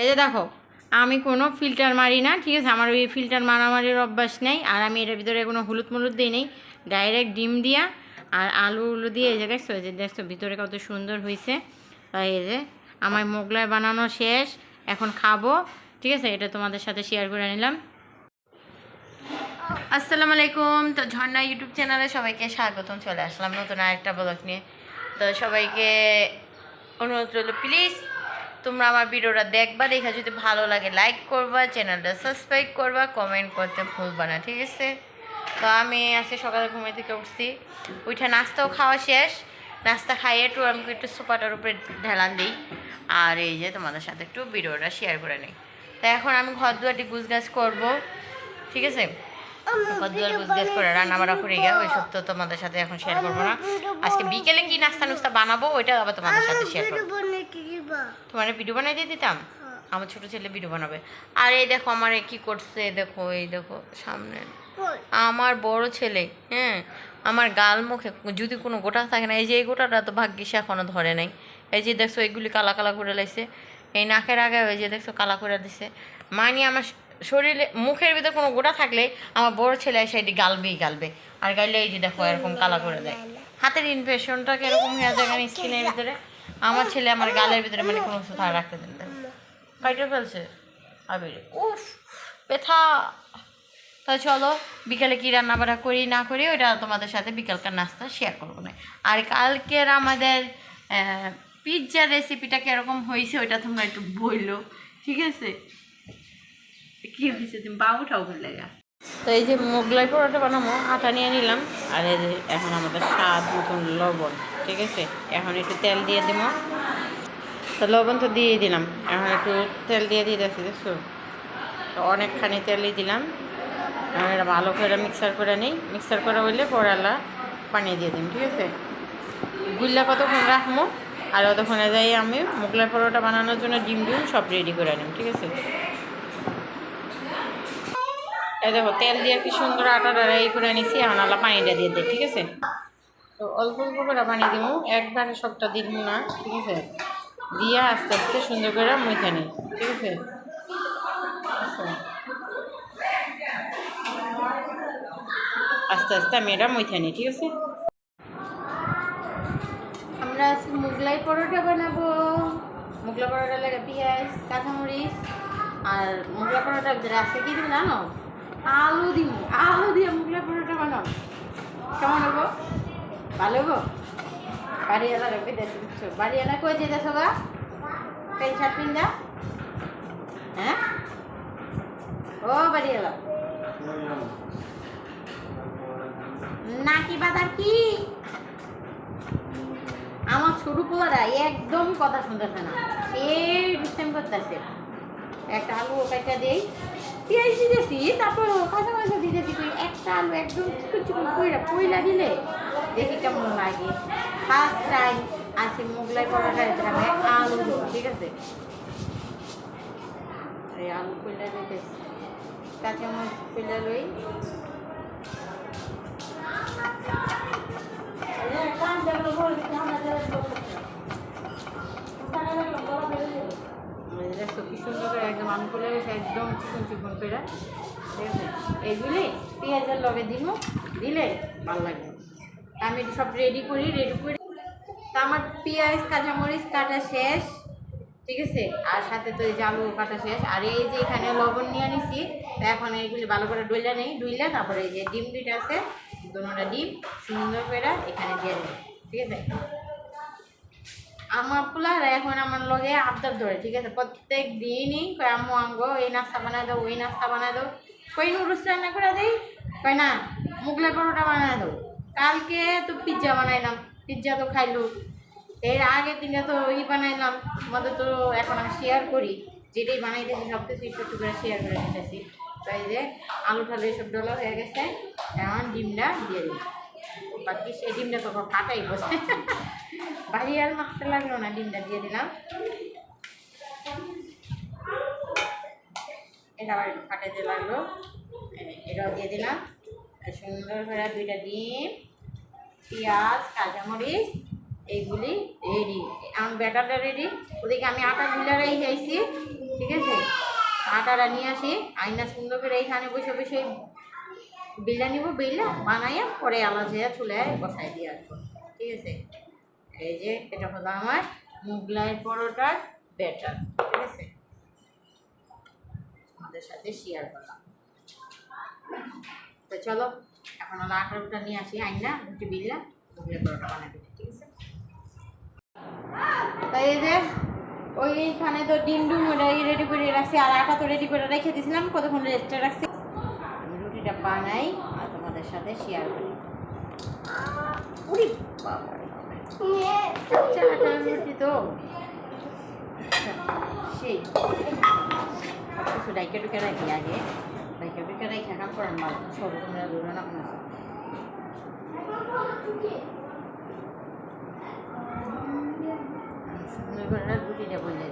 এই যে দেখো, আমি কোনো ফিল্টার মারি না, ঠিক আছে? আমার ওই ফিল্টার মারামারির অভ্যাস নেই, আর আমি এটার ভিতরে কোনো হলুদ মলুদ দিই নেই। ডাইরেক্ট ডিম দিয়া আর আলু উলু দিয়ে এই যে দেখছ যে দেখছ ভিতরে কত সুন্দর হয়েছে তাই এই যে আমার মোগলাই বানানো শেষ, এখন খাব, ঠিক আছে? এটা তোমাদের সাথে শেয়ার করে নিলাম। আসসালামু আলাইকুম। তো ঝর্ণা ইউটিউব চ্যানেলে সবাইকে স্বাগতম, চলে আসলাম নতুন আরেকটা ব্লগ নিয়ে। তো সবাইকে অনুরোধ রইল প্লিজ তোমরা আমার ভিডিওটা দেখবা দেখা যদি ভালো লাগে লাইক করবা চ্যানেলটা সাবস্ক্রাইব করবা কমেন্ট করতে ভুলবা না ঠিক আছে? তো আমি আজকে সকালে ঘুমে থেকে উঠছি। উঠে নাস্তাও খাওয়া শেষ। নাস্তা খাইয়ে একটু আমি একটু সোফাটার উপরে ঢেলান দিই। আর এই যে তোমাদের সাথে একটু ভিডিওটা শেয়ার করে নিই। তো এখন আমি ঘর দুয়ারটি গুছগাছ করব ঠিক আছে? কদ্দুয়ার গুজগাছ করে রান্না বাড়া করে গিয়ে ওই সব তো তোমাদের সাথে এখন শেয়ার করব না। আজকে বিকেলে কি নাস্তা নুস্তা বানাবো ওইটা আবার তোমাদের সাথে শেয়ার করব। তোমার ভিডিও বানাই দিয়ে দিতাম? আমার ছোট ছেলে ভিডিও বানাবে। আর এই দেখো আমার কি করছে দেখো এই দেখো সামনে। আমার বড় ছেলে হ্যাঁ? আমার গাল মুখে যদি কোনো গোটা থাকে না এই যে এই গোটাটা তো ভাগ্যিস এখনও ধরে নাই। এই যে দেখছ এইগুলি কালা কালা করে লাইছে। এই নাকের আগে ওই যে দেখছ কালা করে দিছে। মানি আমার শরীরে মুখের ভিতরে কোনো গোটা থাকলে আমার বড় ছেলে এসে এটি গালবেই গালবে। আর গাইলে এই যে দেখো এরকম কালা করে দেয়। হাতের ইনফেকশনটা কীরকম হয়ে যায় স্কিনের ভিতরে? আমার ছেলে আমার গালের ভিতরে মানে কোনো কিছু থাকা রাখতে দেন কাইটে ফেলছে। আবির, উফ, ব্যথা। তো চলো, বিকালে কি রান্না বাড়া করি না করি, ওইটা তোমাদের সাথে বিকালকার নাস্তা শেয়ার করব না। আর কালকের আমাদের পিৎজা রেসিপিটা কীরকম হয়েছে, ওইটা তোমরা একটু বলল ঠিক আছে? কী হয়েছে তুমি উঠাও ভালো লাগা তো এই যে মোগলাই পরোটা বানাবো, আটা নিয়ে নিলাম। আর এই যে এখন আমাদের স্বাদ মতন লবণ, ঠিক আছে? এখন একটু তেল দিয়ে দিব। তো লবণ তো দিয়ে দিলাম। এখন একটু তেল দিয়ে দিয়ে দেখছি? দেখছ তো অনেকখানি তেলই দিলাম। এটা ভালো করে মিক্সার করে নিই। মিক্সার করে হইলে পরালা পানি দিয়ে দিন ঠিক আছে? গুল্লা কতক্ষণ রাখব? আর অতক্ষণে যাই আমি মোগলাই পরোটা বানানোর জন্য ডিম ডিম সব রেডি করে নিম, ঠিক আছে? এই দেখো, তেল দিয়ে কি সুন্দর আটাটা এই করে নিছি, এখন আলা পানিটা দিয়ে দিই ঠিক আছে? তো অল্প অল্প করে পানি দিব একবারে সবটা দিব না, ঠিক আছে? দিয়ে আস্তে আস্তে সুন্দর করে মুখে নিই, ঠিক আছে। আস্তে আস্তে আমি এটা মুখে নিই, ঠিক আছে? আমরা আজকে মুগলাই পরোটা বানাবো। মুগলাই পরোটা লাগে পেঁয়াজ, কাঁচামরিচ, আর মুগলাই পরোটা ভিতরে আছে কি দিব জানো? আলু দিব, আলু দিয়ে মুগলাই পরোটা বানাবো কেমন হব? ভালো হব? বাড়িওয়ালা রেখে বুঝছ বাড়িওয়ালা কই যেতেছো গা প্যান্ট শার্ট পিন্দা? হ্যাঁ? ও বাড়িওয়ালা। নাকি বাদার কি? আমার ছোট পোলারা একদম কথা শুনতেছে না। এই ডিস্টেম করতেছে। একটা আলু কাটা দেই। পেঁয়াজ দিতেছি, তারপর কাঁচা মাংস দিতেছি তুই একটা আলু একদম চিকন চিকন কইরা কইলা দিলে দেখি কেমন লাগে। ফার্স্ট টাইম আছে মোগলাই পরোটা আমি আলু ঠিক আছে? এই আলু কইলা দিতেছি। কাঁচা মাছ কইলা লই। একদম চিকন চিকন করে। ঠিক আছে? এইগুলি পেঁয়াজের লগে দিব দিলে ভালো লাগবে। আমি সব রেডি করি রেডি করি তা আমার পেঁয়াজ, কাঁচামরিচ কাটা শেষ। ঠিক আছে? আর সাথে তো এই যে আলু কাটা শেষ। আর এই যে এখানে লবণ নিয়ে নিছি, তো এখন এইগুলি ভালো করে ডইলা নেই, ডইলে তারপরে এই যে ডিম দুইটা আছে, দুটা ডিম সুন্দর করে এখানে দিয়ে দিই ঠিক আছে? আমার পোলার এখন আমার লগে আবদার ধরে, ঠিক আছে? প্রত্যেক দিনই কয়, আম্মু, আঙ্গো, এই নাস্তা বানায় দাও, ওই নাস্তা বানায় দাও। কই, নুডলস রান্না করে দেই? কয়, না, মুগলাই পরোটা বানায় দাও। কালকে তো পিৎজা বানাইলাম পিৎজা তো খাইলো। এর আগের দিনে তো ই বানাইলাম আমাদের তো এখন আমি শেয়ার করি। যেটাই বানাইতেছি সব কিছু একটু একটু করে শেয়ার করে দিতেছি। তাই যে আলু ঠালু এসব ডলা হয়ে গেছে, এখন ডিমটা দিয়ে দিই। বাকি সেই ডিমটা তো কাটাই বসে। বাড়ি আর মাখতে লাগল না, ডিমটা দিয়ে দিলাম। এটা আবার একটু ফাটাইতে লাগল। এটাও দিয়ে দিলাম। সুন্দর করে দুইটা ডিম, পেঁয়াজ, কাঁচামরিচ, এইগুলি রেডি আমার ব্যাটারটা রেডি ওদিকে আমি আটা গুলা রেখে আইছি, ঠিক আটাটা নিয়ে আসি। আইনা সুন্দর করে এইখানে বসে বসে বেলা নিব বেলা বানাইয়া পরে আলাদা চুলে বসাই দিয়ে আসব। ঠিক আছে? এই যে, এটা হলো আমার মুগলাই পরোটার ব্যাটার। ঠিক আছে? আমাদের সাথে শেয়ার করলাম। তো চলো, এখন আমরা আটাটা নিয়ে আসি। আইনা, রুটি বিল্লা মুগলাই পরোটা বানাবি। ঠিক আছে? তাই এই যে, ওইখানে তো ডিম ডুম রেডি করে রাখছি। আর আটা তো রেডি করে রেখে দিয়েছিলাম, কতক্ষণ রেস্টে রাখছি? রুটিটা বানাই আর তোমাদের সাথে শেয়ার করি। উরি, বাবা। আচ্ছা তো। সেই, কিছু ডাইকে ডুকে রাখি আগে। ডাইকে ডুকে রাখি এখন করেন মাল। সব তোমরা দূরে না কোনো সুন্দর করে রুটিটা বলে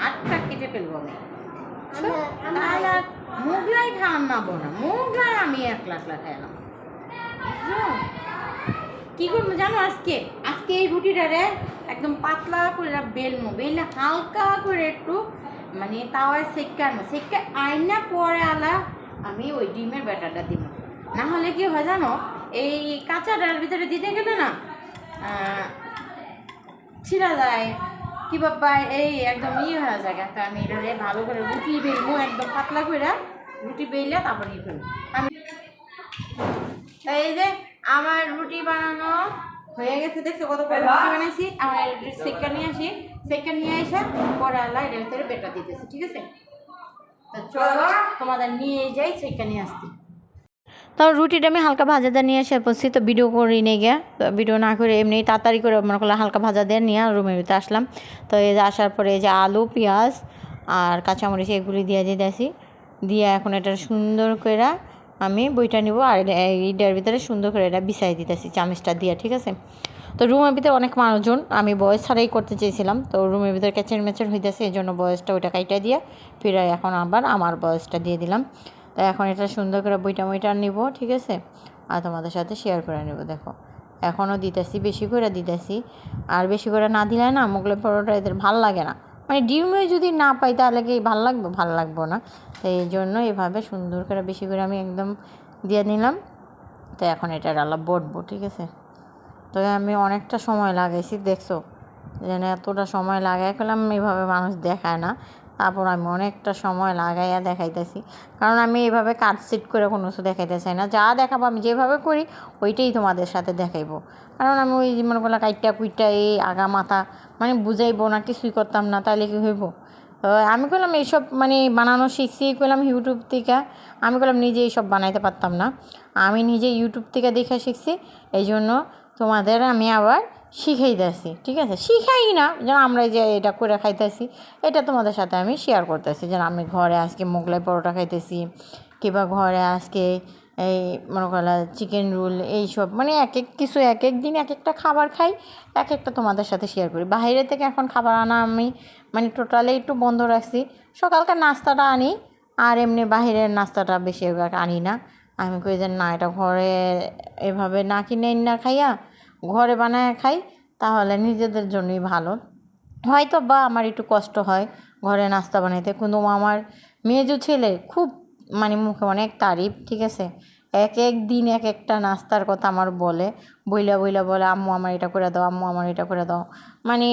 হাতটা কেটে ফেলব আমি। তাহলে আর মোগলাই খাওয়ান নাবো না মোগলাই আমি একলা একলা খাইলাম কি করব জানো আজকে? আজকে এই রুটিটারে একদম পাতলা করে বেলমো বেলে হালকা করে একটু মানে তাওয়ায় সেকানো সেকা আইনা পরে আলা আমি ওই ডিমের ব্যাটারটা দিব। না হলে কি হয় জানো এই কাঁচাটার ভিতরে দিতে গেলে না ছিঁড়া যায়। কি বাবা, এই একদম ইয়ে হয়ে যায় আমি এটারে ভালো করে রুটি বেলবো, একদম পাতলা করে রুটি বেললে তারপর ইয়ে করব। আমি এই যে আমার রুটি বানানো হয়ে গেছে, দেখছ কত রুটি বানাইছি? আমার সেকা নিয়ে আসি। সেকা নিয়ে এসে পরে আল্লাহ এটার ভিতরে বেটা দিতেছে, ঠিক আছে? তো চলো তোমাদের নিয়ে যাই সেকা নিয়ে আসছি। তো রুটিটা আমি হালকা ভাজা দিয়ে নিয়ে এসে বসছি, তো ভিডিও করি নিয়ে গিয়ে তো ভিডিও না করে এমনি তাড়াতাড়ি করে মনে করলাম হালকা ভাজা দিয়ে নিয়ে রুমের ভিতরে আসলাম। তো এই যে আসার পরে এই যে আলু, পেঁয়াজ আর কাঁচামরিচ এগুলি দিয়ে দিয়ে দিয়েছি দিয়ে এখন এটা সুন্দর করে আমি বইটা নিব আর এইটার ভিতরে সুন্দর করে এটা বিছাই দিতেছি চামচটা দিয়ে, ঠিক আছে? তো রুমের ভিতরে অনেক মানুষজন, আমি বয়স ছাড়াই করতে চেয়েছিলাম, তো রুমের ভিতরে ক্যাচের ম্যাচের হইতেছে, এই জন্য বয়সটা ওইটা কাইটা দিয়ে ফিরে এখন আবার আমার বয়সটা দিয়ে দিলাম। তো এখন এটা সুন্দর করে বইটা বইটা নিব, ঠিক আছে? আর তোমাদের সাথে শেয়ার করে নেব, দেখো। এখনও দিতেছি, বেশি করে দিতেছি। আর বেশি করে না দিলে না মোগলাই পরোটা এদের ভালো লাগে না। মানে ডিমে যদি না পাই তাহলে কি ভালো লাগবে? ভালো লাগবো না। তো এই জন্য এভাবে সুন্দর করে বেশি করে আমি একদম দিয়ে নিলাম। তো এখন এটা ডালা বটবো, ঠিক আছে? তো আমি অনেকটা সময় লাগাইছি, দেখছ? যেন এতটা সময় লাগাই করলাম এভাবে মানুষ দেখায় না। তারপর আমি অনেকটা সময় লাগাইয়া দেখাইতেছি। কারণ আমি এইভাবে কাট সিট করে কোনো কিছু দেখাইতে চাই না। যা দেখাবো আমি যেভাবে করি, ওইটাই তোমাদের সাথে দেখাইবো। কারণ আমি ওই মনে করলাম কাইটা কুইটা এই আগা মাথা মানে বুঝাইবো না, কিছুই করতাম না তাহলে কি হইব? আমি করলাম এইসব মানে বানানো শিখছি করলাম ইউটিউব থেকে। আমি করলাম নিজে এইসব বানাইতে পারতাম না। আমি নিজে ইউটিউব থেকে দেখে শিখছি। এই জন্য তোমাদের আমি আবার শিখাই দিয়েছি, ঠিক আছে? শিখাই না, যেন আমরা যে এটা করে খাইতেছি, এটা তোমাদের সাথে আমি শেয়ার করতেছি। যেন আমি ঘরে আজকে মোগলাই পরোটা খাইতেছি, কিংবা ঘরে আজকে এই মনে করলা চিকেন রোল এইসব মানে এক এক কিছু এক এক দিন এক একটা খাবার খাই, এক একটা তোমাদের সাথে শেয়ার করি। বাইরে থেকে এখন খাবার আনা আমি মানে টোটালি একটু বন্ধ রাখছি। সকালকার নাস্তাটা আনি, আর এমনি বাহিরের নাস্তাটা বেশিরভাগ আনি না। আমি কই যে না, এটা ঘরে এভাবে না কিনে না খাইয়া ঘরে বানায় খাই, তাহলে নিজেদের জন্যই ভালো। হয়তো বা আমার একটু কষ্ট হয় ঘরে নাস্তা বানাইতে, কিন্তু আমার মেজো ছেলে খুব মানে মুখে অনেক তারিফ, ঠিক আছে? এক এক দিন এক একটা নাস্তার কথা আমার বলে, বইলা বইলা বলে, আম্মু, আমার এটা করে দাও, আম্মু, আমার এটা করে দাও। মানে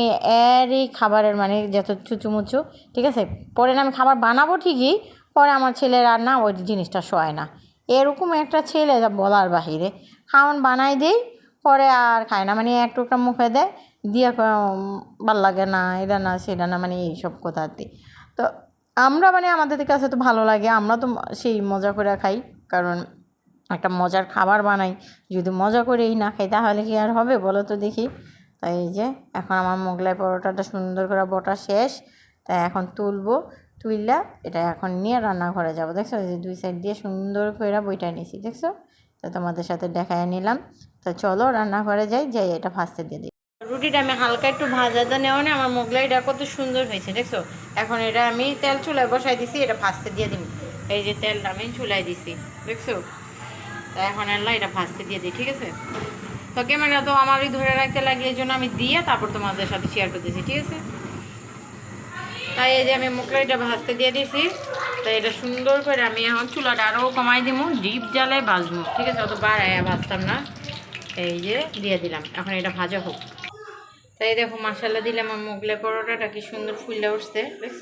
এরই খাবারের মানে যত চুচুমুচু, ঠিক আছে? পরে আমি খাবার বানাবো ঠিকই, পরে আমার ছেলে রান্না, ওই জিনিসটা শোয় না। এরকম একটা ছেলে যা বলার বাহিরে। খাওয়ান বানাই দেই পরে আর খায় না। মানে এক টুকরা মুখে দেয়, দিয়ে ভালো লাগে না, এটা না, সেটা না মানে এইসব কথা আর কি। তো আমরা মানে আমাদের কাছে তো ভালো লাগে, আমরা তো সেই মজা করে খাই। কারণ একটা মজার খাবার বানাই, যদি মজা করেই না খাই, তাহলে কি আর হবে বলো তো দেখি। তাই এই যে, এখন আমার মোগলাই পরোটাটা সুন্দর করে বটা শেষ। তাই এখন তুলবো, তুইলা এটা এখন নিয়ে রান্নাঘরে যাব। দেখছ যে দুই সাইড দিয়ে সুন্দর করে বইটা নিয়েছি দেখছ? তো তোমাদের সাথে দেখায় নিলাম। তো চলো রান্নাঘরে যাই যাই এটা ভাজতে দিয়ে দিই। রুটিটা আমি হালকা একটু ভাজা দিয়ে নেওয়া নেই, আমার মোগলাইটা কত সুন্দর হয়েছে, দেখছ? এখন এটা আমি তেল চুলায় বসাই দিছি, এটা ভাজতে দিয়ে দিব। এই যে তেলটা আমি চুলায় দিছি, দেখছ? তো এখন আল্লাহ এটা ভাজতে দিয়ে দিই, ঠিক আছে? তো ক্যামেরা তো আমারই ধরে রাখতে লাগে, এই জন্য আমি দিয়ে তারপর তোমাদের সাথে শেয়ার করে করতেছি ঠিক আছে? তাই এই যে আমি মুখলাইটা ভাজতে দিয়ে দিয়েছি তাই এটা সুন্দর করে আমি এখন চুলাটা আরও কমাই দিব, ডিপ জ্বালায় ভাজবো, ঠিক আছে? অত বাড়ায় ভাজতাম না। এই যে দিয়ে দিলাম। এখন এটা ভাজা হোক। তাই দেখো, মশলা দিলে আমার মোগলাই পরোটাটা, কি সুন্দর ফুলে উঠছে, দেখছ?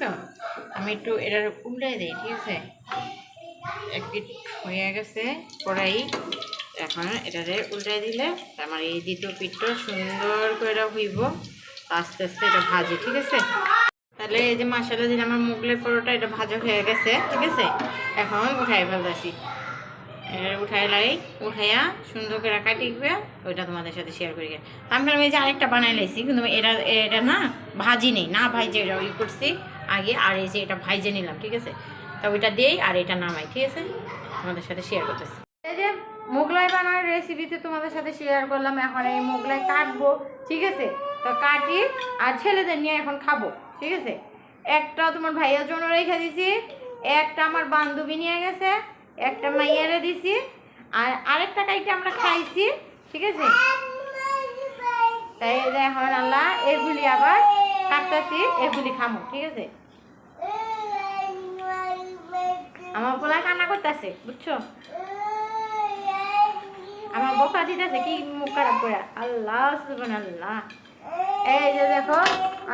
আমি একটু এটা উল্টাই দিই, ঠিক আছে? এক পিঠ হয়ে গেছে, কড়াই। এখন এটারে উল্টাই দিলে আমার এই দ্বিতীয় পিঠটা সুন্দর করে হইব। আস্তে আস্তে এটা ভাজি, ঠিক আছে? তাহলে এই যে মশলা দিলে আমার মুগলের পরোটা, এটা ভাজা হয়ে গেছে, ঠিক আছে? এখন উঠাই ফেলতেছি। এটা উঠাই লাই উঠাইয়া সুন্দর করে কাটিবে ওইটা তোমাদের সাথে শেয়ার করি। আমি ভাবলাম এই যে আরেকটা বানাই লাইছি, কিন্তু এটা এটা না ভাজি নেই, না ভাইজে এটা ওই করছি আগে, আর এই যে এটা ভাইজে নিলাম, ঠিক আছে? তা ওইটা দিয়েই আর এটা নামাই, ঠিক আছে? তোমাদের সাথে শেয়ার করতেছি। এই যে মোগলাই বানানোর রেসিপিতে তোমাদের সাথে শেয়ার করলাম, এখন এই মোগলাই কাটবো, ঠিক আছে? তো কাটি আর ছেলেদের নিয়ে এখন খাব, ঠিক আছে? একটা তোমার ভাইয়ার জন্য রেখে দিছি, একটা আমার বান্ধবী নিয়ে গেছে একটা মাইয়ারে দিছি, আর আরেকটা কাইটা আমরা খাইছি, ঠিক আছে? তাই যে এখন আল্লাহ এগুলি আবার কাটতেছি, এগুলি খামো, ঠিক আছে? আমার পোলা কান্না করতেছে, বুঝছ? আমার বোকা দিতেছে, কি মুখ খারাপ করে? আল্লাহ আল্লাহ এই যে দেখো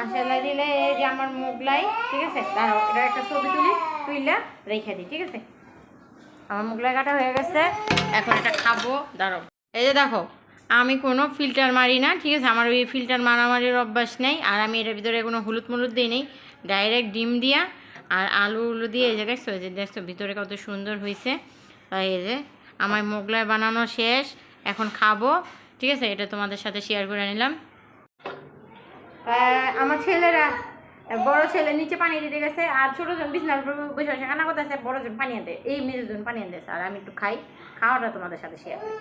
আসলে দিলে এই যে আমার মোগলাই, ঠিক আছে? দাঁড়াও এটা একটা ছবি তুলি, তুইলা রেখে দিই ঠিক আছে? আমার মোগলাই কাটা হয়ে গেছে। এখন এটা খাব দাঁড়ো এই যে দেখো, আমি কোনো ফিল্টার মারি না, ঠিক আছে? আমার ওই ফিল্টার মারামারির অভ্যাস নেই, আর আমি এটার ভিতরে কোনো হলুদ মলুদ দিই নেই। ডাইরেক্ট ডিম দিয়া আর আলু উলু দিয়ে এই যে দেখছ, এই যে দেখছ, ভিতরে কত সুন্দর হয়েছে তাই এই যে আমার মোগলাই বানানো শেষ, এখন খাব, ঠিক আছে? এটা তোমাদের সাথে শেয়ার করে নিলাম। আমার ছেলেরা বড় ছেলে নিচে পানি দিতে গেছে আর ছোট জন বিছনার উপর বসে বসে কান্না করতেছে বড় জন পানি আনতে। এই মেজো জন পানি আনতে আর আমি একটু খাই খাওয়াটা তোমাদের সাথে শেয়ার করি।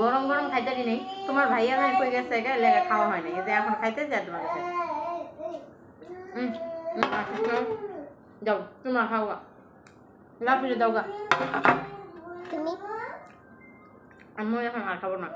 গরম গরম খাইতে নেই তোমার ভাইয়া ভাই কই গেছে লেগে খাওয়া হয় না কিন্তু এখন খাইতে হুম, আচ্ছা, খাও। যাও তোমরা খাও গা। লাফিয়ে দাও গা। তুমি? আমি এখন আর খাব না।